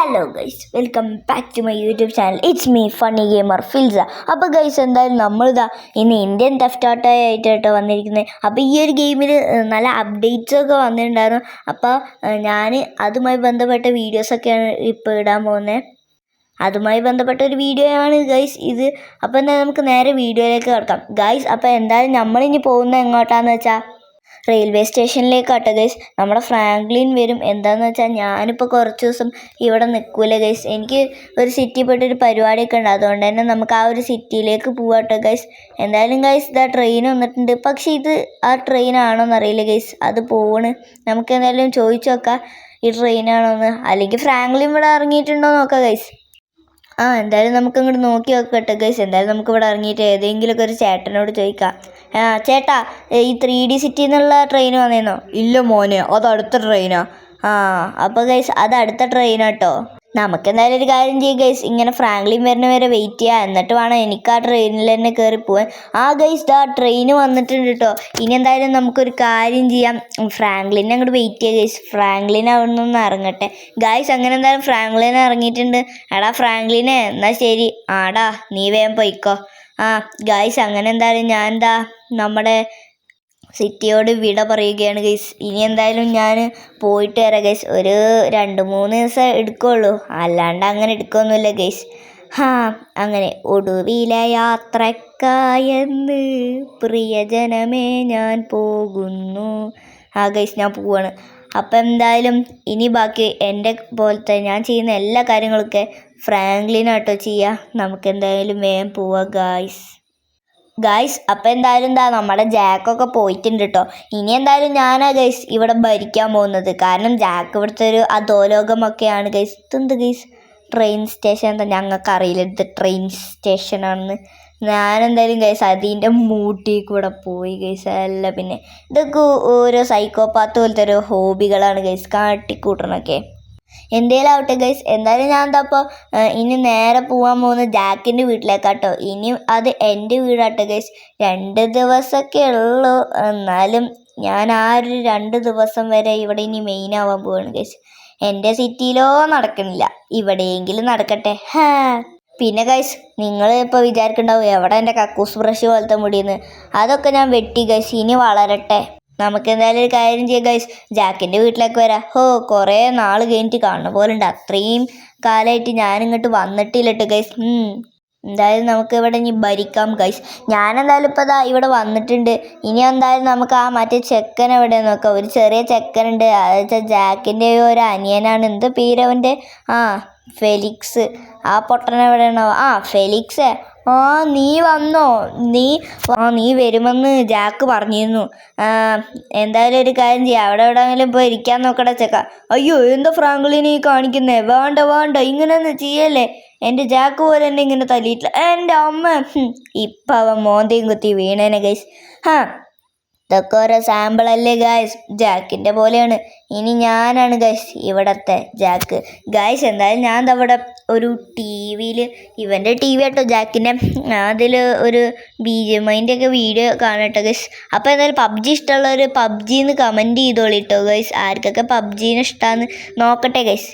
Hello guys welcome back to my YouTube channel it's me funny gamer ഫിൽസ അപ്പോൾ guys എന്തായാലും നമ്മളിതാ ഇന്ന് Indian ടെഫ്റ്റ് കേട്ടോ വന്നിരിക്കുന്നത് അപ്പോൾ ഈ ഒരു ഗെയിമിൽ നല്ല അപ്ഡേറ്റ്സ് ഒക്കെ വന്നിട്ടുണ്ടായിരുന്നു. അപ്പോൾ ഞാൻ അതുമായി ബന്ധപ്പെട്ട വീഡിയോസൊക്കെയാണ് ഇപ്പോൾ ഇടാൻ പോകുന്നത് അതുമായി ബന്ധപ്പെട്ട ഒരു വീഡിയോ ആണ് ഗൈസ് ഇത്. അപ്പോൾ എന്താ നമുക്ക് നേരെ വീഡിയോയിലേക്ക് കിടക്കാം. ഗൈസ് അപ്പോൾ എന്തായാലും നമ്മളിനി പോകുന്നത് എങ്ങോട്ടാന്ന് വെച്ചാൽ റെയിൽവേ സ്റ്റേഷനിലേക്കാട്ടോ ഗൈസ് നമ്മുടെ ഫ്രാങ്ക്ലിൻ വരും. എന്താണെന്ന് വെച്ചാൽ ഞാനിപ്പോൾ കുറച്ച് ദിവസം ഇവിടെ നിൽക്കൂല ഗൈസ് എനിക്ക് ഒരു സിറ്റി പോയിട്ട് ഒരു പരിപാടിയൊക്കെ ഉണ്ട്. അതുകൊണ്ട് തന്നെ നമുക്ക് ആ ഒരു സിറ്റിയിലേക്ക് പോവാട്ടോ ഗൈസ് എന്തായാലും ഗൈസ് ഇതാ ട്രെയിൻ വന്നിട്ടുണ്ട്. പക്ഷേ ഇത് ആ ട്രെയിനാണോന്ന് അറിയില്ല ഗൈസ് അത് പോവാണ്. നമുക്ക് എന്തായാലും ചോദിച്ചു നോക്കാം. ഈ ട്രെയിനാണോന്ന് അല്ലെങ്കിൽ ഫ്രാങ്ക്ലിൻ ഇവിടെ ഇറങ്ങിയിട്ടുണ്ടോ നോക്കാം ഗൈസ് ആ എന്തായാലും നമുക്ക് അങ്ങോട്ട് നോക്കി നോക്കട്ടെ ഗൈസ് എന്തായാലും നമുക്ക് ഇവിടെ ഇറങ്ങിയിട്ട് ഏതെങ്കിലും ഒക്കെ ഒരു ചേട്ടനോട് ചോദിക്കാം. ആ ചേട്ടാ ഈ ത്രീ ഡി സിറ്റി എന്നുള്ള ട്രെയിൻ വന്നേന്നോ? ഇല്ല മോനെ അത് അടുത്ത ട്രെയിനാ ആ അപ്പോൾ ഗൈസ് അത് അടുത്ത ട്രെയിനാട്ടോ നമുക്ക് എന്തായാലും ഒരു കാര്യം ചെയ്യും ഗൈസ് ഇങ്ങനെ ഫ്രാങ്ക്ലിൻ വരുന്ന വരെ വെയിറ്റ് ചെയ്യുക എന്നിട്ട് വേണം എനിക്ക് ആ ട്രെയിനിൽ തന്നെ കയറി പോകാൻ ആ ഗൈസ് ആ ട്രെയിൻ വന്നിട്ടുണ്ട് കേട്ടോ ഇനി എന്തായാലും നമുക്കൊരു കാര്യം ചെയ്യാം. ഫ്രാങ്ക്ലിനെ അങ്ങോട്ട് വെയിറ്റ് ചെയ്യുക ഗൈസ് ഫ്രാങ്ക്ലിൻ അവിടെ നിന്ന് ഇറങ്ങട്ടെ. ഗൈസ് അങ്ങനെ എന്തായാലും ഫ്രാങ്ക്ലിൻ ഇറങ്ങിയിട്ടുണ്ട്. എടാ ഫ്രാങ്ക്ലിനെ എന്നാൽ ശരി. ആടാ നീ വേഗം പോയിക്കോ. ആ ഗൈസ് അങ്ങനെ എന്തായാലും ഞാൻ എന്താ നമ്മുടെ സിറ്റിയോട് വിട പറയുകയാണ് ഗൈസ് ഇനി എന്തായാലും ഞാൻ പോയിട്ട് വരാം ഗൈസ് ഒരു രണ്ട് മൂന്ന് ദിവസം എടുക്കുള്ളൂ. അല്ലാണ്ട് അങ്ങനെ എടുക്കൊന്നുമില്ല ഗൈസ് ഹാ അങ്ങനെ ഒടുവിലെ യാത്രക്കായെന്ന് പ്രിയജനമേ ഞാൻ പോകുന്നു. ആ ഗൈസ് ഞാൻ പോവാണ്. അപ്പം എന്തായാലും ഇനി ബാക്കി എന്റെ പോലത്തെ ഞാൻ ചെയ്യുന്ന എല്ലാ കാര്യങ്ങളൊക്കെ ഫ്രാങ്ക്ലിനാട്ടോ ചെയ്യുക നമുക്ക് എന്തായാലും വേഗം പോവാം ഗായ്സ്. ഗായ്സ് അപ്പം എന്തായാലും എന്താ നമ്മുടെ ജാക്കൊക്കെ പോയിട്ടുണ്ട് കേട്ടോ ഇനി എന്തായാലും ഞാനാ ഗൈസ് ഇവിടെ ഭരിക്കാൻ പോകുന്നത്. കാരണം ജാക്ക് ഇവിടുത്തെ ഒരു അധോലോകമൊക്കെയാണ് ഗൈസ് ഇതെന്ത് ഗൈസ് ട്രെയിൻ സ്റ്റേഷൻ എന്താ? ഞങ്ങൾക്ക് അറിയില്ല ഇത് ട്രെയിൻ സ്റ്റേഷനാണെന്ന് ഞാനെന്തായാലും ഗൈസ് അതിന്റെ മൂട്ടി കൂടെ പോയി ഗൈസ് അല്ല പിന്നെ ഇതൊക്കെ ഓരോ സൈക്കോപാത്ത് പോലത്തെ ഓരോ ഹോബികളാണ് ഗൈസ് കാട്ടിക്കൂട്ടണൊക്കെ. എന്തേലും ആവട്ടെ ഗൈസ് എന്തായാലും ഞാൻ എന്താ അപ്പോൾ ഇനി നേരെ പോകാൻ പോകുന്നത് ജാക്കിന്റെ വീട്ടിലേക്കാട്ടോ. ഇനി അത് എന്റെ വീടാട്ടോ ഗൈസ് രണ്ട് ദിവസമൊക്കെ ഉള്ളൂ. എന്നാലും ഞാൻ ആ ഒരു രണ്ട് ദിവസം വരെ ഇവിടെ ഇനി മെയിൻ ആവാൻ പോവാണ് ഗൈസ് എന്റെ സിറ്റിയിലോ നടക്കണില്ല. ഇവിടെയെങ്കിലും നടക്കട്ടെ. ഹാ. പിന്നെ ഗൈസ് നിങ്ങൾ ഇപ്പോൾ വിചാരിക്കണ്ടാവും എവിടെ എന്റെ കക്കൂസ് ബ്രഷ് പോലത്തെ മുടിയെന്ന്? അതൊക്കെ ഞാൻ വെട്ടി ഗൈസ് ഇനി വളരട്ടെ. നമുക്ക് എന്തായാലും ഒരു കാര്യം ചെയ്യാം ഗൈസ് ജാക്കിന്റെ വീട്ടിലേക്ക് വരാം. ഹോ കുറേ നാൾ കഴിഞ്ഞിട്ട് കാണുന്ന പോലെ ഉണ്ട്. അത്രയും കാലമായിട്ട് ഞാനിങ്ങോട്ട് വന്നിട്ടില്ലട്ടോ ഗൈസ് എന്തായാലും നമുക്ക് ഇവിടെ ഇനി ഭരിക്കാം ഗൈസ് ഞാനെന്തായാലും ഇപ്പോൾ ദാ ഇവിടെ വന്നിട്ടുണ്ട്. ഇനി എന്തായാലും നമുക്ക് ആ മറ്റേ ചെക്കൻ എവിടെ നോക്കാം. ഒരു ചെറിയ ചെക്കനുണ്ട്. അത് വെച്ചാൽ ജാക്കിന്റെ ഒരു അനിയനാണ്. എന്ത് പേരവന്റെ ആ ഫെലിക്സ്. ആ പൊട്ടൻ എവിടെയാണോ? ആ ഫെലിക്സ്. ആ നീ വന്നോ? നീ ആ നീ വരുമെന്ന് ജാക്ക് പറഞ്ഞിരുന്നു. എന്തായാലും ഒരു കാര്യം ചെയ്യാം. അവിടെ എവിടെയെങ്കിലും പോയി ഇരിക്കാൻ നോക്കടാ ചെക്ക. അയ്യോ എന്താ ഫ്രാങ്ക്ലിനെ ഈ കാണിക്കുന്നേ? വേണ്ട വേണ്ട ഇങ്ങനെയൊന്നും ചെയ്യല്ലേ. എന്റെ ജാക്ക് പോലെ എന്നെ ഇങ്ങനെ തല്ലിയിട്ടില്ല. എന്റെ അമ്മ. ഇപ്പം അവൻ മോന്തയും കുത്തി വീണേനെ ഗൈസ് ഹാ ഇതൊക്കെ ഓരോ സാമ്പിളല്ലേ ഗായ്സ് ജാക്കിന്റെ പോലെയാണ്. ഇനി ഞാനാണ് ഗൈസ് ഇവിടത്തെ ജാക്ക്. ഗായ്സ് എന്തായാലും ഞാൻ അവിടെ ഒരു ടി വിയിൽ ഇവന്റെ ടി വി കേട്ടോ ജാക്കിന്റെ അതിൽ ഒരു ബി ജി എമ്മൈന്റെ ഒക്കെ വീഡിയോ കാണട്ടോ ഗൈസ് അപ്പോൾ എന്തായാലും പബ്ജി ഇഷ്ടമുള്ളവർ പബ്ജിന്ന് കമന്റ് ചെയ്തോളിട്ടോ ഗൈസ് ആർക്കൊക്കെ പബ്ജീനെ ഇഷ്ടമാണെന്ന് നോക്കട്ടെ ഗൈസ്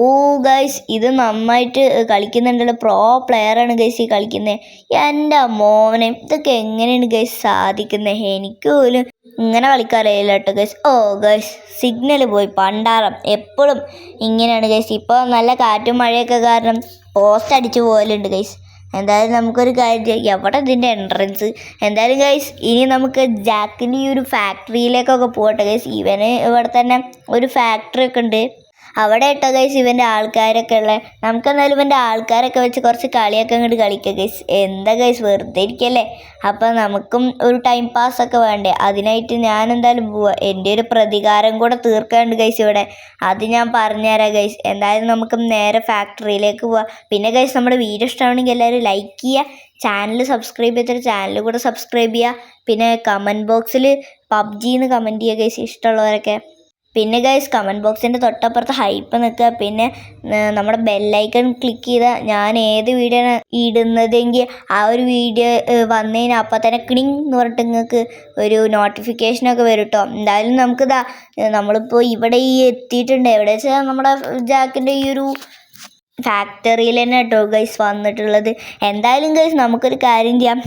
ഓ ഗൈസ് ഇത് നന്നായിട്ട് കളിക്കുന്നുണ്ടല്ലോ. പ്രോ പ്ലെയറാണ് ഗൈസ് ഈ കളിക്കുന്നത് എന്റെ മോനെ ഇതൊക്കെ എങ്ങനെയാണ് ഗൈസ് സാധിക്കുന്നത് എനിക്ക് പോലും ഇങ്ങനെ കളിക്കാറില്ല കേട്ടോ ഗൈസ് ഓ ഗൈസ് സിഗ്നൽ പോയി. പണ്ടാറം എപ്പോഴും ഇങ്ങനെയാണ് ഗൈസ് ഇപ്പോൾ നല്ല കാറ്റും മഴയൊക്കെ കാരണം പോസ്റ്റ് അടിച്ചു പോകലുണ്ട് ഗൈസ് എന്തായാലും നമുക്കൊരു കാര്യം എവിടെ ഇതിന്റെ എൻട്രൻസ് എന്തായാലും ഗൈസ് ഇനി നമുക്ക് ജാക്കിന്റെ ഈ ഒരു ഫാക്ടറിയിലേക്കൊക്കെ പോകട്ടെ ഗൈസ് ഇവന് ഇവിടെ തന്നെ ഒരു ഫാക്ടറി ഒക്കെ ഉണ്ട്. അവിടെ ഇട്ടോ ഗൈസ് ഇവന്റെ ആൾക്കാരൊക്കെ ഉള്ളത് നമുക്ക് എന്തായാലും ഇവന്റെ ആൾക്കാരൊക്കെ വെച്ച് കുറച്ച് കളിയൊക്കെ അങ്ങോട്ട് കളിക്കുക ഗൈസ് എന്താ ഗൈസ് വെറുതെ ഇരിക്കല്ലേ? അപ്പം നമുക്കും ഒരു ടൈം പാസ് ഒക്കെ വേണ്ടേ? അതിനായിട്ട് ഞാൻ എന്തായാലും പോവാ. എന്റെ ഒരു പ്രതികാരം കൂടെ തീർക്കാണ്ട് ഗൈസ് ഇവിടെ. അത് ഞാൻ പറഞ്ഞുതരാം ഗൈസ് എന്തായാലും നമുക്ക് നേരെ ഫാക്ടറിയിലേക്ക് പോവാം. പിന്നെ ഗൈസ് നമ്മുടെ വീഡിയോ ഇഷ്ടമാണെങ്കിൽ എല്ലാവരും ലൈക്ക് ചെയ്യുക. ചാനൽ സബ്സ്ക്രൈബ് ചെയ്തിട്ട് ചാനൽ കൂടെ സബ്സ്ക്രൈബ് ചെയ്യുക. പിന്നെ കമന്റ് ബോക്സിൽ പബ്ജിന്ന് കമന്റ് ചെയ്യുക ഗൈസ് ഇഷ്ടമുള്ളവരൊക്കെ. പിന്നെ ഗൈസ് കമന്റ് ബോക്സിന്റെ തൊട്ടപ്പുറത്ത് ഹൈപ്പ് നിൽക്കുക. പിന്നെ നമ്മുടെ ബെല്ലൈക്കൺ ക്ലിക്ക് ചെയ്താൽ ഞാൻ ഏത് വീഡിയോ ആണ് ഇടുന്നതെങ്കിൽ ആ ഒരു വീഡിയോ വന്നതിന് അപ്പം തന്നെ ക്ലിങ് എന്ന് പറഞ്ഞിട്ട് നിങ്ങൾക്ക് ഒരു നോട്ടിഫിക്കേഷനൊക്കെ വരും കേട്ടോ എന്തായാലും നമുക്കിതാ ഇതാ നമ്മളിപ്പോൾ ഇവിടെ ഈ എത്തിയിട്ടുണ്ട്. എവിടെ വെച്ചാൽ നമ്മുടെ ജാക്കിന്റെ ഈ ഒരു ഫാക്ടറിയിൽ തന്നെ കേട്ടോ ഗൈസ് വന്നിട്ടുള്ളത്. എന്തായാലും ഗൈസ് നമുക്കൊരു കാര്യം ചെയ്യാം.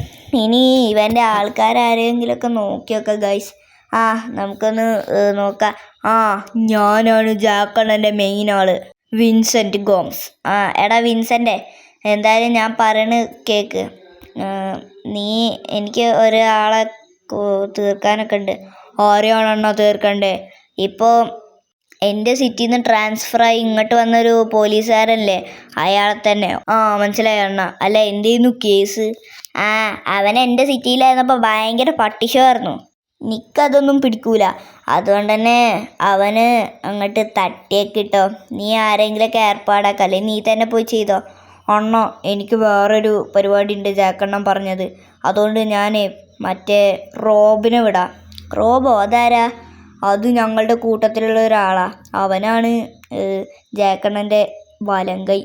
ഇനി ഇവന്റെ ആൾക്കാരാരെങ്കിലുമൊക്കെ നോക്കിയൊക്കെ ഗൈസ് ആ നമുക്കൊന്ന് നോക്കാം. ആ ഞാനാണ് ജാക്കണ്ണന്റെ മെയിൻ ആൾ. വിൻസെന്റ് ഗോംസ്. ആ എടാ വിൻസെന്റെ എന്തായാലും ഞാൻ പറയണ കേക്ക്. നീ എനിക്ക് ഒരാളെ തീർക്കാനൊക്കെ ഉണ്ട്. ആരെയാണെണ്ണ തീർക്കണ്ടേ? ഇപ്പോൾ എന്റെ സിറ്റിയിൽ നിന്ന് ട്രാൻസ്ഫർ ആയി ഇങ്ങോട്ട് വന്നൊരു പോലീസുകാരല്ലേ? അയാളെ തന്നെ. ആ മനസ്സിലായി അണ്ണ? അല്ല എന്തായിരുന്നു കേസ് ആ അവൻ എന്റെ സിറ്റിയിലായിരുന്നപ്പോൾ ഭയങ്കര പട്ടിഷമായിരുന്നു നിക്കതൊന്നും പിടിക്കൂല. അതുകൊണ്ട് തന്നെ അവന് അങ്ങോട്ട് തട്ടിയൊക്കെ ഇട്ടോ നീ ആരെങ്കിലുമൊക്കെ ഏർപ്പാടാക്കല്ലേ നീ തന്നെ പോയി ചെയ്തോ? ഒണ്ണോ എനിക്ക് വേറൊരു പരിപാടി ഉണ്ട് ജാക്കണ്ണം പറഞ്ഞത്. അതുകൊണ്ട് ഞാൻ മറ്റേ റോബിനെ വിടാം. റോബോ അതാരാ? അത് ഞങ്ങളുടെ കൂട്ടത്തിലുള്ള ഒരാളാ. അവനാണ് ജാക്കണ്ണന്റെ വലം കൈ.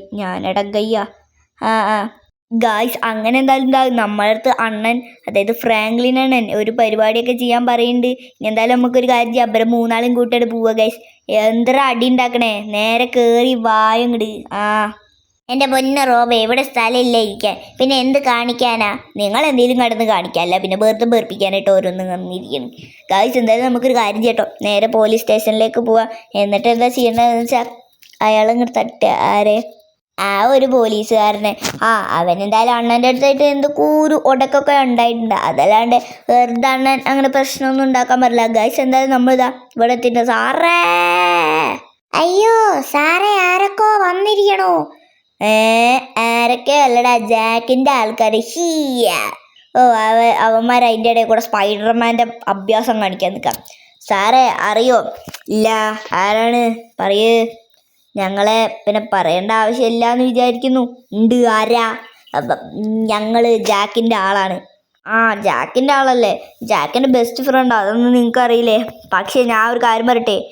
ആ ആ. ഗായ്സ് അങ്ങനെ എന്തായാലും എന്താ നമ്മളെ അടുത്ത് അണ്ണൻ അതായത് ഫ്രാങ്ക്ലിൻ അണ്ണൻ ഒരു പരിപാടിയൊക്കെ ചെയ്യാൻ പറയുന്നുണ്ട്. ഇനി എന്തായാലും നമുക്കൊരു കാര്യം ചെയ്യാം. അപ്പുറം മൂന്നാളും കൂട്ടിയിട്ട് പോവുക ഗൈസ് എന്തര അടി ഉണ്ടാക്കണേ. നേരെ കയറി വായങ്ങട് ആ. എന്റെ പൊന്ന റോബ എവിടെ സ്ഥലമില്ല ഇരിക്കാൻ. പിന്നെ എന്ത് കാണിക്കാനാ? നിങ്ങൾ എന്തെങ്കിലും കടന്ന് കാണിക്കാല്ല പിന്നെ വെറുതെ വെറുപ്പിക്കാനായിട്ട് ഓരോന്നും വന്നിരിക്കണം ഗായ്സ് എന്തായാലും നമുക്കൊരു കാര്യം ചെയ്യട്ടോ. നേരെ പോലീസ് സ്റ്റേഷനിലേക്ക് പോവാം. എന്നിട്ട് എന്താ ചെയ്യേണ്ടതെന്ന് വെച്ചാൽ അയാളിങ്ങോട്ട് തട്ടുക ആരെ? ആ ഒരു പോലീസുകാരനെ. ആ അവൻ എന്തായാലും അണ്ണന്റെ അടുത്തായിട്ട് എന്ത് കൂരു ഒടക്കൊക്കെ ഉണ്ടായിട്ടുണ്ട്. അതല്ലാണ്ട് വെറുതെ അണ്ണൻ അങ്ങനെ പ്രശ്നമൊന്നും ഉണ്ടാക്കാൻ പറ്റില്ല. ഗൈസ് എന്തായാലും നമ്മളിതാ ഇവിടെ എത്തിയിട്ട് സാറേ! അയ്യോ സാറേ ആരൊക്കെ വന്നിരിക്കണോ? ഏ ആരൊക്കെ അല്ലടാ ജാക്കിന്റെ ആൾക്കാർ ഹീയ ഓ അവ അവന്മാർ അതിന്റെ ഇടയിൽ കൂടെ സ്പൈഡർമാന്റെ അഭ്യാസം കാണിക്കാൻ നിൽക്കാം. സാറേ അറിയോ? ഇല്ല. ആരാണ്? പറയേ. ഞങ്ങളെ പിന്നെ പറയേണ്ട ആവശ്യമില്ല എന്ന് വിചാരിക്കുന്നു. ഉണ്ട് ആരാ? ഞങ്ങൾ ജാക്കിന്റെ ആളാണ്. ആ ജാക്കിന്റെ ആളല്ലേ? ജാക്കിന്റെ ബെസ്റ്റ് ഫ്രണ്ട് അതൊന്നും നിങ്ങൾക്ക് അറിയില്ലേ? പക്ഷേ ഞാൻ ഒരു കാര്യം പറയട്ടെ.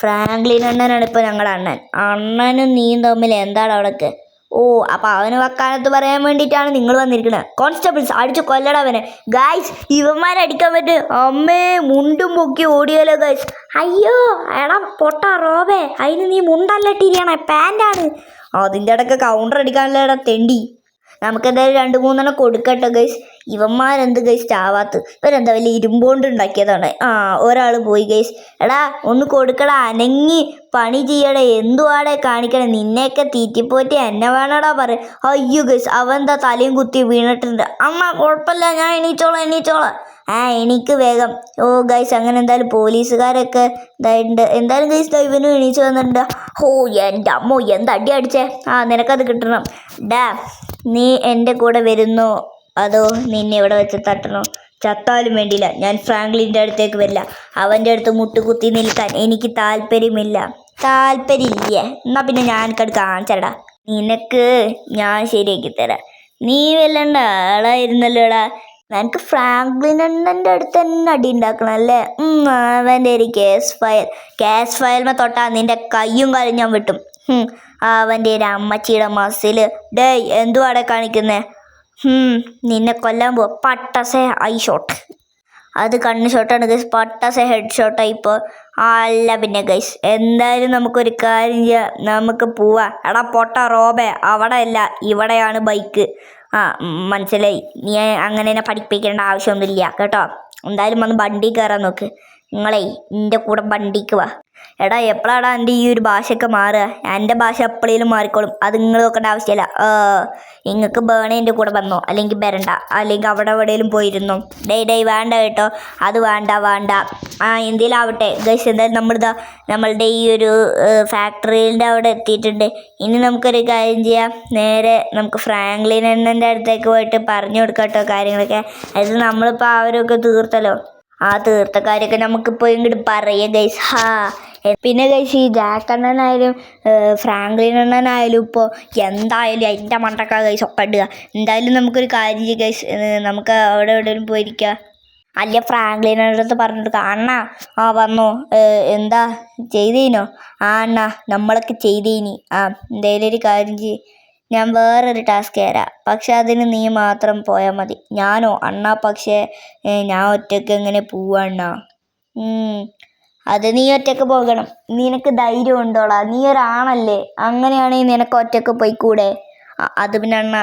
ഫ്രാങ്ക്ലിൻ അണ്ണനാണ് ഇപ്പോൾ ഞങ്ങളുടെ അണ്ണൻ. അണ്ണനും നീയും തമ്മിൽ എന്താണ് അവിടേക്ക്? ഓ അപ്പോൾ അവന് വക്കാനത്ത് പറയാൻ വേണ്ടിയിട്ടാണ് നിങ്ങൾ വന്നിരിക്കുന്നത് കോൺസ്റ്റബിൾസ് അടിച്ചു കൊല്ലടാ അവനെ. ഗായ്സ് ഇവന്മാരടിക്കാൻ പറ്റും. അമ്മേ മുണ്ടും പൊക്കി ഓടിയാലോ ഗായ്സ് അയ്യോ എടാ പൊട്ട റോബേ. അതിന് നീ മുണ്ടല്ല ഇട്ടിരിക്കണേ. പാന്റാണ് അതിന്റെ ഇടയ്ക്ക് കൗണ്ടർ അടിക്കാനുള്ള തെണ്ടി. നമുക്ക് എന്തായാലും രണ്ട് മൂന്നെണ്ണം കൊടുക്കട്ടെ ഗൈസ് ഇവന്മാരെന്ത് ഗൈസ് ചാവാത്ത്. ഇവരെന്താ വലിയ ഇരുമ്പോണ്ട് ഉണ്ടാക്കിയതാണ് ആ ഒരാൾ പോയി ഗൈസ് എടാ ഒന്ന് കൊടുക്കടാ. അനങ്ങി പണി ചെയ്യടേ. എന്തുവാടെ കാണിക്കണേ? നിന്നെയൊക്കെ തീറ്റിപ്പോറ്റി എന്നെ വേണടാ പറ അയ്യോ ഗൈസ് അവൻ തലയും കുത്തി വീണിട്ടുണ്ട്. അമ്മ കുഴപ്പമില്ല. ഞാൻ എണീച്ചോളാം എണീച്ചോളാം. ആ എനിക്ക് വേഗം. ഓ ഗൈസ് അങ്ങനെ എന്തായാലും പോലീസുകാരൊക്കെ ഇതായിട്ടുണ്ട് എന്തായാലും ഗൈസ് ദൈവനും എണീച്ച് വന്നിട്ടുണ്ട്. ഓ എന്റെ അമ്മോ എന്താ അടി അടിച്ചേ? ആ നിനക്കത് കിട്ടണം. ഡാ നീ എന്റെ കൂടെ വരുന്നോ. അതോ നിന്നെ ഇവിടെ വെച്ച് തട്ടണോ? ചത്താലും വേണ്ടിയില്ല. ഞാൻ ഫ്രാങ്ക്ലിന്റെ അടുത്തേക്ക് വരില്ല. അവന്റെ അടുത്ത് മുട്ടുകുത്തി നിൽക്കാൻ എനിക്ക് താല്പര്യമില്ല. താല്പര്യമില്ല. എന്നാ പിന്നെ ഞാൻ കട കാണിച്ചടാ. നിനക്ക് ഞാൻ ശരിയാക്കി തരാം. നീ വല്ലണ്ട? ആളായിരുന്നല്ലോടാ നിനക്ക് ഫ്രാങ്ക്ലിൻ അണ്ണന്റെ അടുത്ത് തന്നെ അടി ഉണ്ടാക്കണം അല്ലേ? അവന്റെ ഒരു കേസ് ഫയൽ കേസ് ഫയൽമേ തൊട്ടാൽ നിന്റെ കയ്യും കാലും ഞാൻ വെട്ടും. അവന്റെ ഒരു അമ്മച്ചിയുടെ മസിൽ ഡേയ് എന്തുവാടെ കാണിക്കുന്നേ? നിന്നെ കൊല്ലാൻ പോ പട്ടസേ ഐ ഷോട്ട്. അത് കണ്ണ് ഷോട്ടാണ് ഗൈസ് പട്ടസെ ഹെഡ് ഷോട്ടായി ഇപ്പോൾ അല്ല പിന്നെ ഗൈസ് എന്തായാലും നമുക്കൊരു കാര്യം ചെയ്യാം. നമുക്ക് പോവാം. എടാ പൊട്ട റോബെ അവിടെ അല്ല ഇവിടെയാണ് ബൈക്ക്. ആ മനസ്സിലായി. നീ അങ്ങനെ തന്നെ പഠിപ്പിക്കേണ്ട ആവശ്യമൊന്നുമില്ല കേട്ടോ. എന്തായാലും വന്ന് വണ്ടി കയറാൻ നോക്ക്. നിങ്ങളെ എന്റെ കൂടെ വണ്ടിക്ക് വാ. എടാ എപ്പോഴാടാ എന്റെ ഈ ഒരു ഭാഷയൊക്കെ മാറുക? എന്റെ ഭാഷ എപ്പോഴേലും മാറിക്കോളും. അത് നിങ്ങൾ നോക്കേണ്ട ആവശ്യമില്ല. നിങ്ങൾക്ക് ബേണേന്റെ കൂടെ വന്നോ? അല്ലെങ്കിൽ വരണ്ട അല്ലെങ്കിൽ അവിടെ എവിടെയെങ്കിലും പോയിരുന്നോ? ഡേ ഡേ വേണ്ട കേട്ടോ. അത് വേണ്ട വേണ്ട. ആ എന്തെങ്കിലും ആവട്ടെ. ഗൈസ് എന്തായാലും നമ്മളിതാ നമ്മളുടെ ഈ ഒരു ഫാക്ടറിന്റെ അവിടെ എത്തിയിട്ടുണ്ട്. ഇനി നമുക്കൊരു കാര്യം ചെയ്യാം. നേരെ നമുക്ക് ഫ്രാങ്ക്ലിൻ അണ്ണന്റെ അടുത്തേക്ക് പോയിട്ട് പറഞ്ഞു കൊടുക്കാം കേട്ടോ കാര്യങ്ങളൊക്കെ. അതായത് നമ്മളിപ്പോൾ അവരൊക്കെ തീർത്തല്ലോ. ആ തീർത്ത കാര്യമൊക്കെ നമുക്കിപ്പോൾ ഇങ്ങോട്ട് പറയാം ഗൈസ് ഹാ. പിന്നെ ഗൈസ് ഈ ജാക്ക് അണ്ണനായാലും ഏഹ്, ഫ്രാങ്ക്ലിൻ അണ്ണനായാലും ഇപ്പോൾ എന്തായാലും അതിന്റെ മണ്ടക്ക ഗൈസ് ഒക്കെ ഇടുക എന്തായാലും നമുക്കൊരു കാര്യം ഗൈസ് നമുക്ക് അവിടെ എവിടെയും പോയിരിക്കുക അല്ല ഫ്രാങ്ക്ലിന്റെ അടുത്ത് പറഞ്ഞിട്ട് അണ്ണ ആ വന്നോ. എന്താ ചെയ്തീനോ? ആ അണ്ണ നമ്മളൊക്കെ ചെയ്തീനി. ആ എന്തായാലും ഒരു കാര്യം ചെയ്യ്. ഞാൻ വേറൊരു ടാസ്ക് തരാം. പക്ഷെ അതിന് നീ മാത്രം പോയാൽ മതി. ഞാനോ അണ്ണ പക്ഷേ ഞാൻ ഒറ്റയ്ക്ക് എങ്ങനെ പോവാണ്ണ അത് നീ ഒറ്റയ്ക്ക് പോകണം. നിനക്ക് ധൈര്യം ഉണ്ടോടാ? നീ ഒരാണല്ലേ? അങ്ങനെയാണെങ്കിൽ നിനക്ക് ഒറ്റയ്ക്ക് പോയിക്കൂടെ അത് പിന്നെ അണ്ണ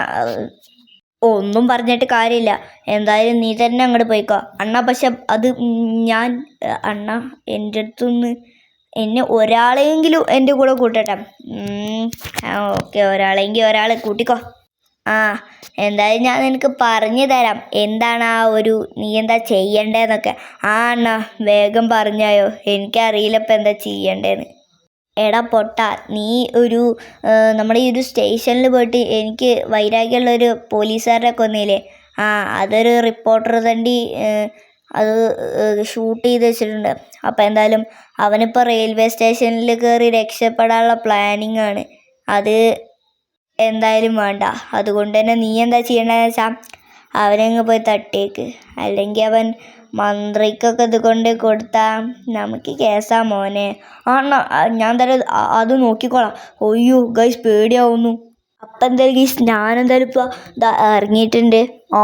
ഒന്നും പറഞ്ഞിട്ട് കാര്യമില്ല. എന്തായാലും നീ തന്നെ അങ്ങോട്ട് പോയിക്കോ. അണ്ണ പക്ഷെ അത് ഞാൻ അണ്ണ എന്റെ അടുത്തുനിന്ന് എന്നെ ഒരാളെങ്കിലും എന്റെ കൂടെ കൂട്ടട്ടെ. ഓക്കെ ഒരാളെങ്കിൽ ഒരാൾ കൂട്ടിക്കോ. ആ എന്തായാലും ഞാൻ നിനക്ക് പറഞ്ഞു തരാം. എന്താണ് ആ ഒരു നീ എന്താ ചെയ്യണ്ടേന്നൊക്കെ ആ അണ്ണാ വേഗം പറഞ്ഞായോ? എനിക്കറിയില്ല ഇപ്പം എന്താ ചെയ്യണ്ടേന്ന്. എടാ പൊട്ട നീ ഒരു നമ്മുടെ ഈ ഒരു സ്റ്റേഷനിൽ പോയിട്ട് എനിക്ക് വൈരാഗ്യമുള്ളൊരു പോലീസുകാരനെ കൊന്നില്ലേ? ആ അതൊരു റിപ്പോർട്ടർ തണ്ടി അത് ഷൂട്ട് ചെയ്ത് വെച്ചിട്ടുണ്ട്. അപ്പോൾ എന്തായാലും അവനിപ്പോൾ റെയിൽവേ സ്റ്റേഷനിൽ കയറി രക്ഷപ്പെടാനുള്ള പ്ലാനിങ് ആണ്. അത് എന്തായാലും വേണ്ട. അതുകൊണ്ട് തന്നെ നീ എന്താ ചെയ്യേണ്ടതെന്ന് വെച്ചാൽ അവനങ്ങ് പോയി തട്ടിയേക്ക്. അല്ലെങ്കിൽ അവൻ മന്ത്രിക്കൊക്കെ ഇത് കൊണ്ട് കൊടുത്താൽ നമുക്ക് കേസാ മോനെ. ആണോ ഞാൻ എന്തായാലും അത് നോക്കിക്കോളാം. ഒയ്യോ ഗൈസ് പേടിയാവുന്നു. അപ്പം എന്തായാലും ഗൈസ് ഞാനെന്തായാലും ഇപ്പോൾ ഇറങ്ങിയിട്ടുണ്ട്. ആ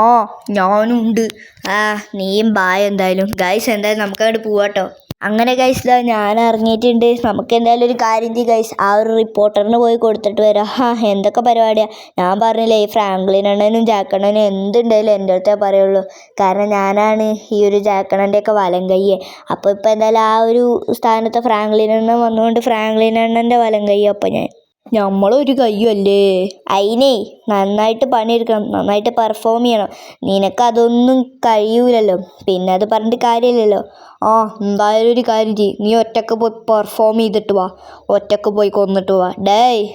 ഞാനും ഉണ്ട് ആ നീയും ബായ് എന്തായാലും. ഗൈസ് എന്തായാലും നമുക്കങ്ങോട്ട് പോവാട്ടോ. അങ്ങനെ ഗൈസ് ഇതാ ഞാൻ ഇറങ്ങിയിട്ടുണ്ട്. നമുക്ക് എന്തായാലും ഒരു കാര്യം ചെയ്യും ഗൈസ് ആ ഒരു റിപ്പോർട്ടറിന് പോയി കൊടുത്തിട്ട് വരാം. ആ എന്തൊക്കെ പരിപാടിയാണ് ഞാൻ പറഞ്ഞില്ലേ ഈ ഫ്രാങ്ക്ലിൻ അണ്ണനും ജാക്കണ്ണനും എന്തുണ്ടായാലും എന്റെ അടുത്തേ പറയുള്ളൂ. കാരണം ഞാനാണ് ഈ ഒരു ജാക്കണ്ണന്റെയൊക്കെ വലം കയ്യേ. അപ്പോൾ ഇപ്പോൾ എന്തായാലും ആ ഒരു സ്ഥാനത്ത് ഫ്രാങ്ക്ലിൻ അണ്ണൻ വന്നുകൊണ്ട് ഫ്രാങ്ക്ലിൻ വലം കയ്യോ അപ്പോൾ ഞാൻ. നമ്മളൊരു കയ്യല്ലേ അതിനേ നന്നായിട്ട് പണിയെടുക്കണം നന്നായിട്ട് പെർഫോം ചെയ്യണം. നിനക്കതൊന്നും കഴിയൂലല്ലോ. പിന്നെ അത് പറഞ്ഞിട്ട് കാര്യമില്ലല്ലോ. ആ എന്തായാലും ഒരു കാര്യം ചെയ്യ്. നീ ഒറ്റയ്ക്ക് പോയി പെർഫോം ചെയ്തിട്ട് വാ. ഒറ്റയ്ക്ക് പോയി കൊന്നിട്ട് വാ. ഡേയ്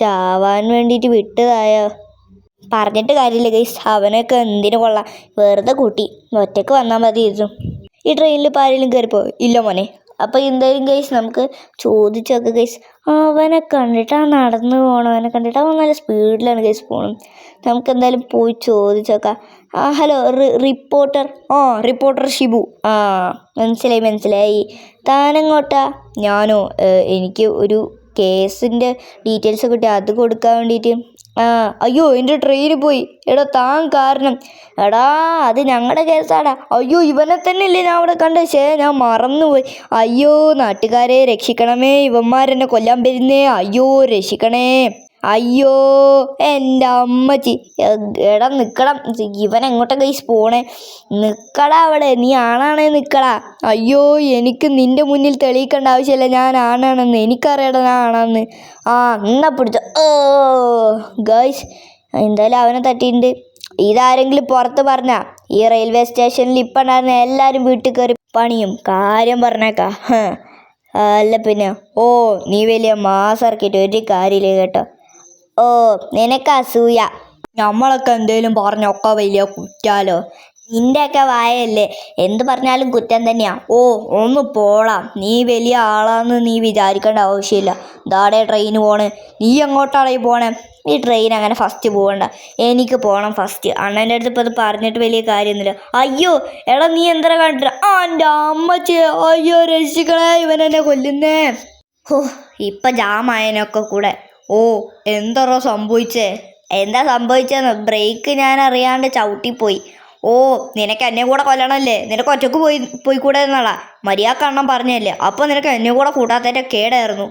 ചാവാൻ വേണ്ടിയിട്ട് വിട്ടതായോ? പറഞ്ഞിട്ട് കാര്യമില്ല ഗൈസ് അവനൊക്കെ എന്തിനു കൊള്ളാം. വെറുതെ കൂട്ടി. ഒറ്റയ്ക്ക് വന്നാൽ മതിയായിരുന്നു. ഈ ട്രെയിനിൽ ഇപ്പോൾ ആരെങ്കിലും കയറിപ്പോ ഇല്ല മോനെ. അപ്പോൾ എന്തായാലും ഗൈസ് നമുക്ക് ചോദിച്ചൊക്കെ ഗൈസ് അവനെ കണ്ടിട്ട് ആ നടന്നു പോകണം അവനെ കണ്ടിട്ട് അവൻ നല്ല സ്പീഡിലാണ് ഗൈസ് പോകണം നമുക്ക് എന്തായാലും പോയി ചോദിച്ചേക്കാം. ആ ഹലോ റിപ്പോർട്ടർ ആ റിപ്പോർട്ടർ ഷിബു. ആ മനസ്സിലായി മനസ്സിലായി. താനെങ്ങോട്ടാ? ഞാനോ എനിക്ക് ഒരു കേസിന്റെ ഡീറ്റെയിൽസ് കിട്ടി അത് കൊടുക്കാൻ വേണ്ടിയിട്ട് ആ അയ്യോ എന്റെ ട്രെയിൻ പോയി. എടാ താൻ കാരണം. എടാ അത് ഞങ്ങളുടെ കേസാടാ അയ്യോ ഇവനെ തന്നെയല്ലേ ഞാൻ അവിടെ കണ്ടത്? ശേ ഞാൻ മറന്നുപോയി. അയ്യോ നാട്ടുകാരെ രക്ഷിക്കണമേ ഇവന്മാരെന്നെ കൊല്ലാൻ വരുന്നേ. അയ്യോ രക്ഷിക്കണേ. അയ്യോ എന്റെ അമ്മച്ചി. എടാ നിക്കണം ഇവൻ എങ്ങോട്ടാ കൈസ് പോണേ നിൽക്കടാ അവിടെ. നീ ആണാണേ നിൽക്കടാ അയ്യോ എനിക്ക് നിന്റെ മുന്നിൽ തെളിയിക്കേണ്ട ആവശ്യമില്ല. ഞാൻ ആണാണെന്ന്. എനിക്കറിയടാ ഞാൻ ആണാന്ന്. ആ എന്നാ പിടിച്ചോ. ഓ ഗൈസ് എന്തായാലും അവനെ തട്ടിയിട്ടുണ്ട്. ഇതാരെങ്കിലും പുറത്ത് പറഞ്ഞാ ഈ റെയിൽവേ സ്റ്റേഷനിൽ ഇപ്പം ഉണ്ടായിരുന്ന എല്ലാവരും വീട്ടിൽ കയറി പണിയും കാര്യം പറഞ്ഞേക്കാ. അല്ല പിന്നെ ഓ നീ വലിയ മാസർക്കിട്ട് ഒരു കാര്യമില്ല കേട്ടോ. ഓ നിനക്ക് അസൂയ. നമ്മളൊക്കെ എന്തേലും പറഞ്ഞൊക്കെ വലിയ കുറ്റാലോ? നിന്റെയൊക്കെ വായല്ലേ? എന്ത് പറഞ്ഞാലും കുറ്റം തന്നെയാ. ഓ ഒന്ന് പോളാം. നീ വലിയ ആളാന്ന് നീ വിചാരിക്കേണ്ട ആവശ്യമില്ല. ദാടെ ട്രെയിൻ പോണേ. നീ എങ്ങോട്ടാണ് ഈ പോണേ? ഈ ട്രെയിൻ അങ്ങനെ ഫസ്റ്റ് പോകണ്ട എനിക്ക് പോകണം ഫസ്റ്റ് അണ്ണന്റെ അടുത്ത് ഇപ്പോൾ അത് പറഞ്ഞിട്ട് വലിയ കാര്യമൊന്നുമില്ല. അയ്യോ എടാ നീ എന്താ കണ്ടിട്ട്? ആ എന്റെ അമ്മച്ചി. അയ്യോ രക്ഷിക്കണേ ഇവൻ എന്നെ കൊല്ലുന്നേ. ഓ ഇപ്പം ജാമായനൊക്കെ കൂടെ. ഓ എന്താ സംഭവിച്ചേ? എന്താ സംഭവിച്ചെന്ന്? ബ്രേക്ക് ഞാൻ അറിയാണ്ട് ചവിട്ടിപ്പോയി. ഓ നിനക്ക് എന്നെ കൂടെ കൊല്ലണമല്ലേ നിനക്ക് ഒറ്റയ്ക്ക് പോയി പോയി കൂടെ എന്നാളാ? മര്യാദ കണ്ണം പറഞ്ഞല്ലേ അപ്പോൾ നിനക്ക് എന്നെ കൂടെ കൂട്ടാത്തതിന്റെ കേടായിരുന്നു.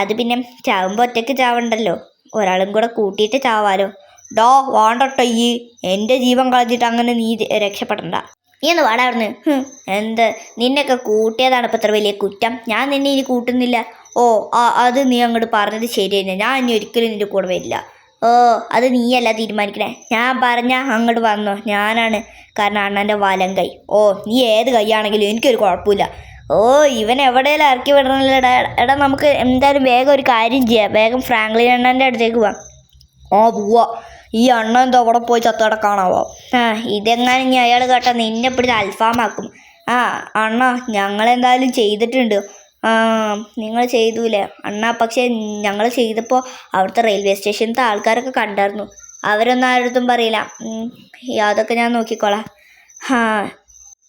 അത് പിന്നെ ചാവുമ്പോൾ ഒറ്റയ്ക്ക് ചാവണ്ടല്ലോ? ഒരാളും കൂടെ കൂട്ടിയിട്ട് ചാവാലോ? ഡോ വേണ്ടട്ടോ ഈ? എന്റെ ജീവൻ കളഞ്ഞിട്ട് അങ്ങനെ നീ രക്ഷപ്പെടണ്ട. നീ ഒന്ന് വാടാ എന്ത്? നിന്നെയൊക്കെ കൂട്ടിയതാണ് ഇപ്പം ഇത്ര വലിയ കുറ്റം. ഞാൻ നിന്നെ ഇനി കൂട്ടുന്നില്ല. ഓ ആ അത് നീ അങ്ങോട്ട് പറഞ്ഞത് ശരി തന്നെ ഞാൻ ഇനി ഒരിക്കലും നിന്റെ കൂടെ വരില്ല. ഓ അത് നീയല്ല തീരുമാനിക്കണേ. ഞാൻ പറഞ്ഞ അങ്ങോട്ട് വന്നോ. ഞാനാണ് കാരണം അണ്ണന്റെ വലം കൈ. ഓ നീ ഏത് കൈയാണെങ്കിലും എനിക്കൊരു കുഴപ്പമില്ല. ഓ ഇവൻ എവിടെയെങ്കിലും ഇറക്കി വിടണല്ലോടാ. എടാ നമുക്ക് എന്തായാലും വേഗം ഒരു കാര്യം ചെയ്യാം. വേഗം ഫ്രാങ്ക്ലിൻ അണ്ണന്റെ അടുത്തേക്ക് പോവാം ഓ പോവാ. ഈ അണ്ണൻ എന്തോ അവിടെ പോയി ചത്തടക്കാണാവോ ആ ഇതെങ്ങാനും ഇനി അയാൾ കേട്ടാ നിന്നെ പിടിച്ച് അൽഫാമാക്കും. ആ അണ്ണ ഞങ്ങളെന്തായാലും ചെയ്തിട്ടുണ്ട്. ആ നിങ്ങൾ ചെയ്തൂലേ അണ്ണാ പക്ഷേ ഞങ്ങൾ ചെയ്തപ്പോൾ അവിടുത്തെ റെയിൽവേ സ്റ്റേഷനത്തെ ആൾക്കാരൊക്കെ കണ്ടായിരുന്നു. അവരൊന്നും ആരുടെ പറയില്ല. അതൊക്കെ ഞാൻ നോക്കിക്കോളാം. ഹാ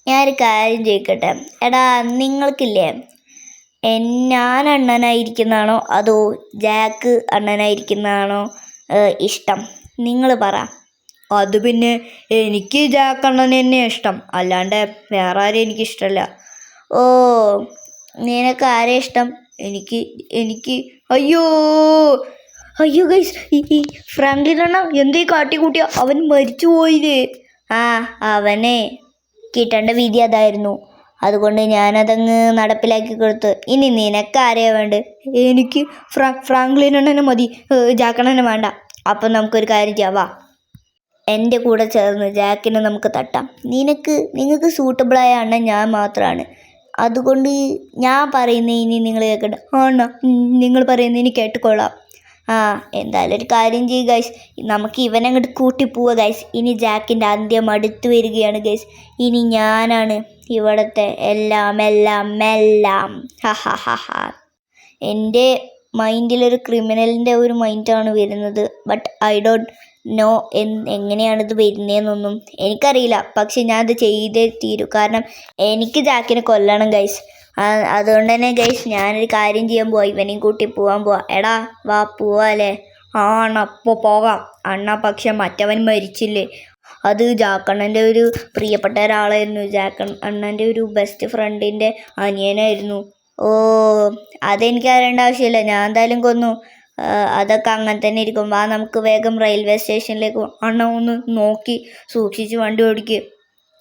ഞാനൊരു കാര്യം ചോദിക്കട്ടെ? എടാ നിങ്ങൾക്കില്ലേ? ഞാൻ അണ്ണനായിരിക്കുന്നതാണോ? അതോ ജാക്ക് അണ്ണനായിരിക്കുന്നതാണോ? ഇഷ്ടം. നിങ്ങൾ പറ. അത് പിന്നെ എനിക്ക് ജാക്ക് അണ്ണൻ തന്നെയാണ് ഇഷ്ടം. അല്ലാണ്ട് വേറെ ആരും എനിക്കിഷ്ടമല്ല ഓ നിനക്ക് ആരെ ഇഷ്ടം? എനിക്ക് എനിക്ക് അയ്യോ! അയ്യോ ഗൈസ് ഈ അണ്ണ എന്തേ കാട്ടിക്കൂട്ടിയ അവൻ മരിച്ചു പോയില്ലേ? ആ അവനെ കിട്ടേണ്ട വിധി അതായിരുന്നു. അതുകൊണ്ട് ഞാനതങ്ങ് നടപ്പിലാക്കി കൊടുത്തു. ഇനി നിനക്ക് ആരെയാ വേണ്ടത് എനിക്ക് ഫ്രാ ഫ്രാങ്ക്ലിൻ അണ്ണനെ മതി ജാക്കണനെ വേണ്ട. അപ്പം നമുക്കൊരു കാര്യം ചെയ്യാം വാ. എന്റെ കൂടെ ചേർന്ന് ജാക്കിനെ നമുക്ക് തട്ടാം. നിനക്ക് നിങ്ങൾക്ക് സൂട്ടബിളായ അണ്ണൻ ഞാൻ മാത്രമാണ് അതുകൊണ്ട് ഞാൻ പറയുന്നത് ഇനി നിങ്ങൾ കേൾക്കണ്ട ആണ നിങ്ങൾ പറയുന്നത് ഇനി കേട്ടുകൊള്ളാം ആ എന്തായാലും ഒരു കാര്യം ചെയ്യും ഗൈസ് നമുക്ക് ഇവനങ്ങോട്ട് കൂട്ടി പോവുക ഗൈസ് ഇനി ജാക്കിന്റെ അന്ത്യം അടുത്തു വരികയാണ് ഗൈസ് ഇനി ഞാനാണ് ഇവിടുത്തെ എല്ലാം എല്ലാം എല്ലാം. എന്റെ മൈൻഡിലൊരു ക്രിമിനലിന്റെ ഒരു മൈൻഡാണ് വരുന്നത്. ബട്ട് ഐ ഡോണ്ട് നോ എങ്ങനെയാണിത് വരുന്നതെന്നൊന്നും എനിക്കറിയില്ല. പക്ഷെ ഞാൻ അത് ചെയ്തേ തീരൂ. കാരണം എനിക്ക് ജാക്കിനെ കൊല്ലണം ഗൈസ് അതുകൊണ്ട് തന്നെ ഗൈസ് ഞാനൊരു കാര്യം ചെയ്യാൻ പോവാ. ഇവനെയും കൂട്ടി പോവാൻ പോവാ. എടാ വാ പോവാല്ലേ അണ്ണ അപ്പോൾ പോകാം. അണ്ണ പക്ഷെ മറ്റവൻ മരിച്ചില്ലേ. അത് ജാക്കണ്ണന്റെ ഒരു പ്രിയപ്പെട്ട ഒരാളായിരുന്നു. ജാക്കൺ അണ്ണന്റെ ഒരു ബെസ്റ്റ് ഫ്രണ്ടിന്റെ അനിയനായിരുന്നു. ഓ അതെനിക്ക് അറിയേണ്ട ആവശ്യമില്ല. ഞാൻ എന്തായാലും കൊന്നു. അതൊക്കെ അങ്ങനെ തന്നെ ഇരിക്കും. വാ നമുക്ക് വേഗം റെയിൽവേ സ്റ്റേഷനിലേക്ക്. അണ്ണ ഒന്ന് നോക്കി സൂക്ഷിച്ച് വണ്ടി ഓടിക്കുക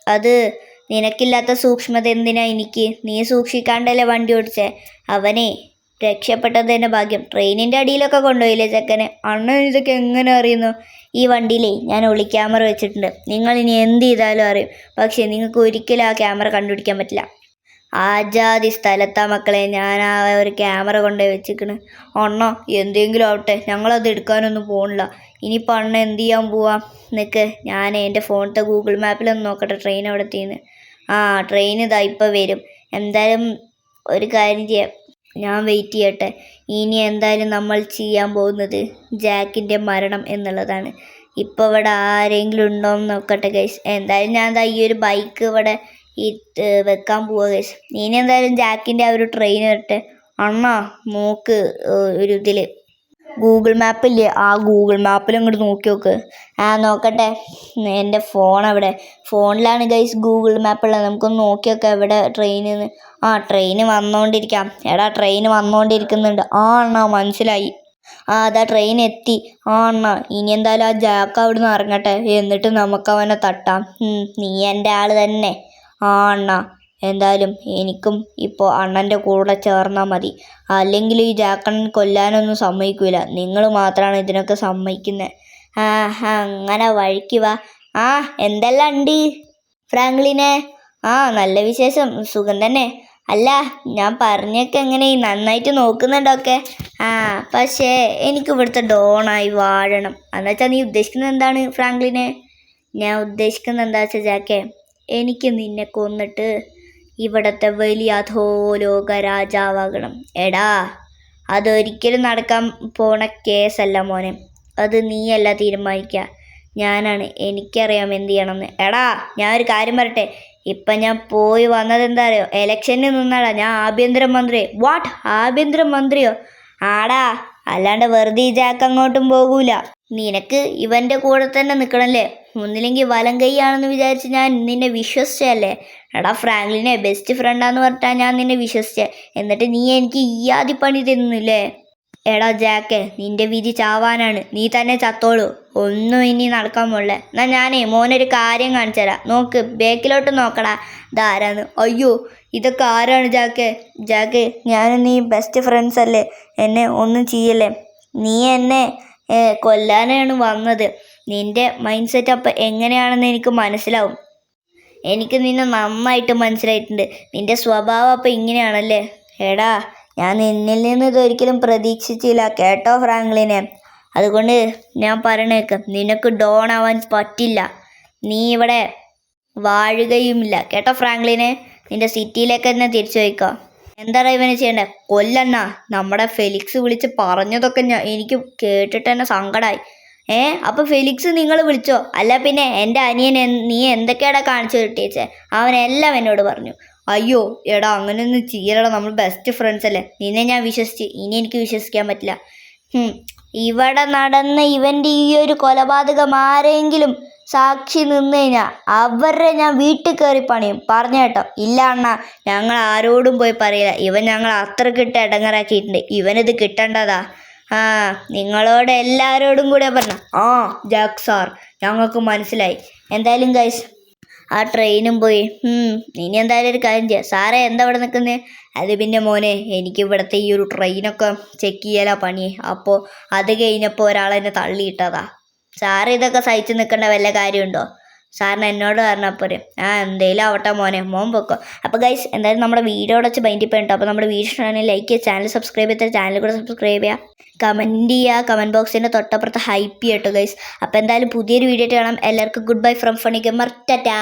അത് നിനക്കില്ലാത്ത സൂക്ഷ്മത എന്തിനാ എനിക്ക്? നീ സൂക്ഷിക്കാണ്ടല്ലേ വണ്ടി ഓടിച്ചേ? അവനെ രക്ഷപ്പെട്ടത് തന്നെ ഭാഗ്യം. ട്രെയിനിന്റെ അടിയിലൊക്കെ കൊണ്ടുപോയില്ലേ ചെക്കനെ? അണ്ണൻ ഇതൊക്കെ എങ്ങനെ അറിയുന്നു? ഈ വണ്ടിയിലേ ഞാൻ ഒളി ക്യാമറ വെച്ചിട്ടുണ്ട്. നിങ്ങൾ ഇനി എന്ത് ചെയ്താലും അറിയും. പക്ഷേ നിങ്ങൾക്ക് ഒരിക്കലും ആ ക്യാമറ കണ്ടുപിടിക്കാൻ പറ്റില്ല. ആജാതി സ്ഥലത്താ മക്കളെ. ഞാൻ ആ ഒരു ക്യാമറ കൊണ്ട് വെച്ചിക്കണ്. അണ്ണ എന്തെങ്കിലും ആവട്ടെ. ഞങ്ങളത് എടുക്കാനൊന്നും പോകണില്ല ഇനിയിപ്പോൾ അണ്ണ എന്ത് ചെയ്യാൻ പോവാം? നിൽക്ക് ഞാൻ എന്റെ ഫോണിലത്തെ ഗൂഗിൾ മാപ്പിലൊന്ന് നോക്കട്ടെ ട്രെയിൻ അവിടെ എത്തിയെന്ന് ആ ട്രെയിൻ ഇതാ ഇപ്പോൾ വരും. എന്തായാലും ഒരു കാര്യം ചെയ്യാം. ഞാൻ വെയിറ്റ് ചെയ്യട്ടെ. ഇനി എന്തായാലും നമ്മൾ ചെയ്യാൻ പോകുന്നത് ജാക്കിന്റെ മരണം എന്നുള്ളതാണ്. ഇപ്പോൾ ഇവിടെ ആരെങ്കിലും ഉണ്ടോ എന്ന് നോക്കട്ടെ ഗൈസ് എന്തായാലും ഞാൻ ഈ ഒരു ബൈക്ക് ഇവിടെ ഇട്ട് വെക്കാൻ പോവുക ഗൈസ് ഇനി എന്തായാലും ജാക്കിന്റെ ആ ഒരു ട്രെയിൻ വരട്ടെ. അണ്ണാ നോക്ക് ഒരു ഇതിൽ ഗൂഗിൾ മാപ്പില്ലേ ആ ഗൂഗിൾ മാപ്പിൽ ഇങ്ങോട്ട് നോക്കി നോക്ക്. ആ നോക്കട്ടെ. എന്റെ ഫോൺ അവിടെ. ഫോണിലാണ് ഗൈസ് ഗൂഗിൾ മാപ്പുള്ളത് നമുക്കൊന്ന് നോക്കി നോക്കാം എവിടെ ട്രെയിനിന്ന് ആ ട്രെയിൻ വന്നുകൊണ്ടിരിക്കാം എടാ ട്രെയിൻ വന്നുകൊണ്ടിരിക്കുന്നുണ്ട് ആ അണ്ണാ മനസ്സിലായി. ആ അതാ ട്രെയിൻ എത്തി. ആ അണ്ണാ ഇനി എന്തായാലും ആ ജാക്ക് അവിടെ നിന്ന് ഇറങ്ങട്ടെ. എന്നിട്ട് നമുക്ക് അവനെ തട്ടാം. നീ എന്റെ ആൾ തന്നെ. ആ അണ്ണ. എന്തായാലും എനിക്കും ഇപ്പോൾ അണ്ണന്റെ കൂടെ ചേർന്നാൽ മതി. അല്ലെങ്കിൽ ഈ ജാക്കണ്ണൻ കൊല്ലാനൊന്നും സമ്മതിക്കൂല. നിങ്ങൾ മാത്രമാണ് ഇതിനൊക്കെ സമ്മതിക്കുന്നത് ആ, അങ്ങനെ വഴിക്ക് വാ. ആ എന്തെല്ലാം ഉണ്ട് ഫ്രാങ്ക്ലിനെ? ആ നല്ല വിശേഷം. സുഖം തന്നെ. അല്ല ഞാൻ പറഞ്ഞൊക്കെ എങ്ങനെ നന്നായിട്ട് നോക്കുന്നുണ്ടൊക്കെ ആ പക്ഷേ എനിക്ക് ഇവിടുത്തെ ഡോണായി വാഴണം. എന്നുവെച്ചാൽ നീ ഉദ്ദേശിക്കുന്നത് എന്താണ് ഫ്രാങ്ക്ലിനെ? ഞാൻ ഉദ്ദേശിക്കുന്നത് എന്താ വെച്ചാൽ ജാക്കെ എനിക്ക് നിന്നെ കൊന്നിട്ട് ഇവിടത്തെ വലിയ അധോലോക രാജാവാകണം എടാ അതൊരിക്കലും നടക്കാൻ പോണ കേസല്ല മോനെ. അത് നീയല്ല തീരുമാനിക്കുക ഞാനാണ് എനിക്കറിയാം എന്ത് ചെയ്യണമെന്ന്. എടാ ഞാൻ ഒരു കാര്യം പറട്ടെ ഇപ്പം ഞാൻ പോയി വന്നത് എന്താ അറിയോ? എലക്ഷന് നിന്നാടാ. ഞാൻ ആഭ്യന്തരമന്ത്രി വാട്ട്? ആഭ്യന്തരമന്ത്രിയോ? ആടാ അല്ലാണ്ട് വെറുതെ ഈ ജാക്ക് അങ്ങോട്ടും പോകൂല. നിനക്ക് ഇവന്റെ കൂടെ തന്നെ നിൽക്കണല്ലേ ഒന്നില്ലെങ്കിൽ വലം കൈയാണെന്ന് വിചാരിച്ച് ഞാൻ നിന്നെ വിശ്വസിച്ചല്ലേ എടാ ഫ്രാങ്ക്ലിനെ ബെസ്റ്റ് ഫ്രണ്ടാന്ന് പറഞ്ഞാൽ ഞാൻ നിന്നെ വിശ്വസിച്ച. എന്നിട്ട് നീ എനിക്ക് ഈ ആദ്യ പണി തന്നില്ലേ എടാ ജാക്ക് നിന്റെ വിധി ചാവാനാണ്. നീ തന്നെ ചത്തോളൂ. ഒന്നും ഇനി നടക്കാൻ പോളെ എന്നാ ഞാനേ മോനൊരു കാര്യം കാണിച്ചു തരാം നോക്ക് ബേക്കിലോട്ട് നോക്കടാ. ഇതാരാന്ന് അയ്യോ ഇതൊക്കെ ആരാണ് ജാക്ക്? ജാക്ക് ഞാനും നീ ബെസ്റ്റ് ഫ്രണ്ട്സ് അല്ലേ? എന്നെ ഒന്നും ചെയ്യല്ലേ? നീ എന്നെ കൊല്ലാനാണ് വന്നത്. നിന്റെ മൈൻഡ് സെറ്റ് അപ്പം എങ്ങനെയാണെന്ന് എനിക്ക് മനസ്സിലാവും. എനിക്ക് നിന്നെ നന്നായിട്ട് മനസ്സിലായിട്ടുണ്ട്. നിന്റെ സ്വഭാവം അപ്പം ഇങ്ങനെയാണല്ലേ? എടാ ഞാൻ നിന്നിൽ നിന്ന് ഇതൊരിക്കലും പ്രതീക്ഷിച്ചില്ല കേട്ടോ ഫ്രാങ്ക്ലിനെ. അതുകൊണ്ട് ഞാൻ പറയണേക്ക് നിനക്ക് ഡോൺ ആവാൻ പറ്റില്ല. നീ ഇവിടെ വാഴുകയുമില്ല. കേട്ടോ ഫ്രാങ്ക്ലിനെ? നിന്റെ സിറ്റിയിലേക്ക് തന്നെ തിരിച്ചു പോയിക്കോ. എന്താടാ ഇവന് ചെയ്യണ്ടേ? കൊല്ലണ്ണ. നമ്മുടെ ഫെലിക്സ് വിളിച്ച് പറഞ്ഞതൊക്കെ ഞാൻ എനിക്ക് കേട്ടിട്ട് തന്നെ സങ്കടമായി ഏ അപ്പൊ ഫെലിക്സ് നിങ്ങൾ വിളിച്ചോ? അല്ല പിന്നെ എന്റെ അനിയൻ നീ എന്തൊക്കെയാടാ കാണിച്ചു കിട്ടിയച്ചേ? അവനെല്ലാം എന്നോട് പറഞ്ഞു. അയ്യോ എടാ അങ്ങനെയൊന്നും ചെയ്യലടാ നമ്മൾ ബെസ്റ്റ് ഫ്രണ്ട്സ് അല്ലേ? നിന്നെ ഞാൻ വിശ്വസിച്ച്. ഇനി എനിക്ക് വിശ്വസിക്കാൻ പറ്റില്ല. ഇവിടെ നടന്ന ഇവന്റെ ഈ ഒരു കൊലപാതകം ആരെങ്കിലും സാക്ഷി നിന്ന് കഴിഞ്ഞാൽ അവരുടെ ഞാൻ വീട്ടിൽ കയറി പണിയും. പറഞ്ഞ കേട്ടോ. ഇല്ല അണ്ണ ഞങ്ങൾ ആരോടും പോയി പറയില്ല. ഇവൻ ഞങ്ങൾ അത്രക്കിട്ട് ഇടങ്ങറാക്കിയിട്ടുണ്ട് ഇവനിത് കിട്ടേണ്ടതാ. ആ നിങ്ങളോട് എല്ലാവരോടും കൂടെ പറഞ്ഞ. ആ ജാക്ക് സാർ ഞങ്ങൾക്ക് മനസ്സിലായി. എന്തായാലും ഗൈസ് ആ ട്രെയിനും പോയി. ഇനി എന്തായാലും ഒരു കാര്യം ചെയ്യാം. സാറേ എന്താ ഇവിടെ നിൽക്കുന്നത് അത് പിന്നെ മോനെ എനിക്ക് ഇവിടുത്തെ ഈ ഒരു ട്രെയിനൊക്കെ ചെക്ക് ചെയ്യാലാ പണി. അപ്പോൾ അത് കഴിഞ്ഞപ്പോൾ ഒരാളെന്നെ തള്ളിയിട്ടതാ. സാറ് ഇതൊക്കെ സഹിച്ചു നിൽക്കേണ്ട വല്ല കാര്യമുണ്ടോ? സാറിന് എന്നോട് പറഞ്ഞപ്പോൾ ആ എന്തേലും ആവട്ടെ മോനെ. മോൻ പൊക്കോ. അപ്പോൾ ഗൈസ് എന്തായാലും നമ്മുടെ വീഡിയോ വെച്ച് ബൈൻഡിപ്പ് ഉണ്ടോ അപ്പോൾ നമ്മുടെ വീഡിയോ ഇഷ്ടമാണെങ്കിൽ ലൈക്ക് ചെയ്യുക ചാനൽ സബ്സ്ക്രൈബ് ചെയ്താൽ ചാനൽ കൂടെ സബ്സ്ക്രൈബ് ചെയ്യുക. കമന്റ് ചെയ്യുക കമന്റ് ബോക്സിന്റെ തൊട്ടപ്പുറത്ത് ഹൈപ്പ് ചെയ്യട്ടോ ഗൈസ് അപ്പോൾ എന്തായാലും പുതിയൊരു വീഡിയോ ആയിട്ട് കാണാം. എല്ലാവർക്കും good bye from funny gamer tata